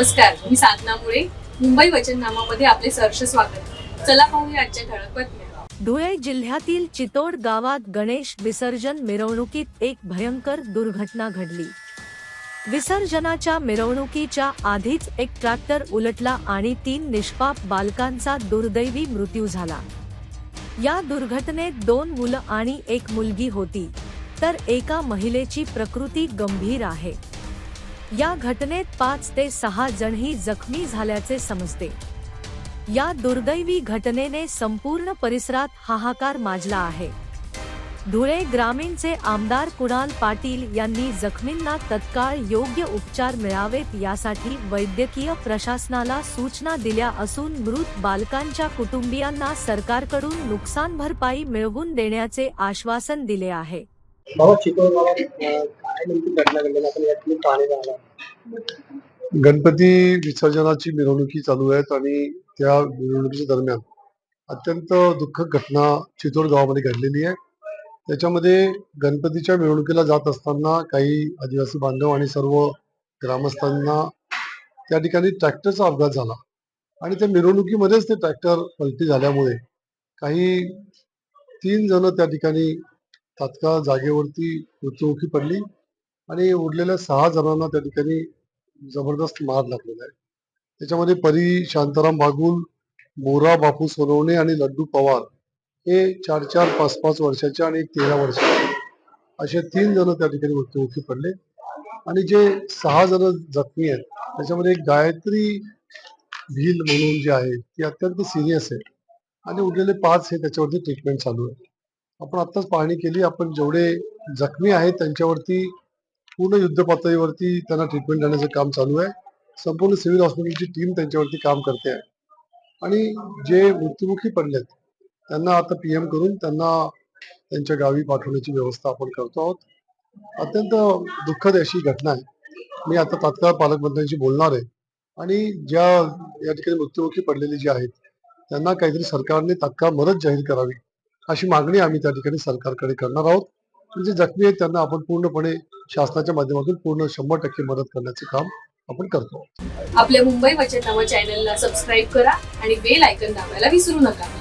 नमस्कार मी साधना मुळे मुंबई वचननामामध्ये आपले सहर्ष स्वागत. चला पाहूया आजच्या ठळक बातम्या. धुळे जिल्ह्यातील चितोड गावात गणेश विसर्जन मिरवणुकीत एक भयंकर दुर्घटना घडली. विसर्जनाच्या मिरवणुकीच्या आधीच एक ट्रॅक्टर उलटला आणि तीन निष्पाप बालकांचा दुर्दैवी मृत्यू झाला. या दुर्घटनेत दोन मुलं आणि एक मुलगी होती तर एका महिलेची प्रकृती गंभीर आहे. या घटनेत पाच ते सहा जणही जखमी झाल्याचे समजते. या दुर्दैवी घटनेने संपूर्ण परिसरात हाहाकार माजला आहे. धुळे ग्रामीणचे आमदार कुणाल पाटील यांनी जखमींना तत्काळ योग्य उपचार मिळावेत यासाठी वैद्यकीय प्रशासनाला सूचना दिल्या असून मृत बालकांच्या कुटुंबियांना सरकारकडून नुकसान भरपाई मिळवून देण्याचे आश्वासन दिले आहे. बाबा काय नेमकी घटना घडलेली आपण पाहणे गणपती विसर्जनाची मिरवणुकी चालू आहेत आणि त्या मिरवणुकीच्या दरम्यान अत्यंत दुःखद घटना चितोड गावामध्ये घडलेली आहे. त्याच्यामध्ये गणपतीच्या मिरवणुकीला जात असताना काही आदिवासी बांधव आणि सर्व ग्रामस्थांना त्या ठिकाणी ट्रॅक्टरचा अपघात झाला आणि त्या मिरवणुकीमध्येच ते ट्रॅक्टर पलटी झाल्यामुळे काही तीन जण त्या ठिकाणी तात्काळ जागेवरती मृत्युमुखी पडली आणि उरलेल्या सहा जणांना त्या ठिकाणी जबरदस्त मार लागलेला आहे. त्याच्यामध्ये परी शांताराम बागुल मोरा बापू सोनवणे आणि लड्डू पवार हे चार चार पाच पाच वर्षाचे आणि तेरा वर्षाचे असे तीन जण त्या ठिकाणी मृत्युमुखी पडले आणि जे सहा जण जखमी आहेत त्याच्यामध्ये एक गायत्री भील म्हणून जे आहे ती अत्यंत सिरियस आहे आणि उरलेले पाच हे त्याच्यावरती ट्रीटमेंट चालू आहे. आपण आत्ताच पाहणी केली आपण जेवढे जखमी आहेत त्यांच्यावरती पूर्ण युद्ध पातळीवरती त्यांना ट्रीटमेंट देण्याचं काम चालू आहे. संपूर्ण सिव्हिल हॉस्पिटलची टीम त्यांच्यावरती काम करते आहे. आणि जे मृत्युमुखी पडलेत त्यांना आता पी एम करून त्यांना त्यांच्या गावी पाठवण्याची व्यवस्था आपण करतो आहोत. अत्यंत दुःखद अशी घटना आहे. मी आता तात्काळ पालकमंत्र्यांशी बोलणार आहे. आणि ज्या या ठिकाणी मृत्युमुखी पडलेली जी आहेत त्यांना काहीतरी सरकारने तात्काळ मदत जाहीर करावी. अशी मागणी आम्ही त्या ठिकाणी सरकारकडे करणार आहोत. जे जखमी आहेत त्यांना आपण पूर्णपणे शासनाच्या माध्यमातून पूर्ण शंभर टक्के मदत करण्याचे काम आपण करतो. आपल्या मुंबई वचननामा चॅनलला सबस्क्राईब करा आणि बेल आयकन दाबायला विसरू नका.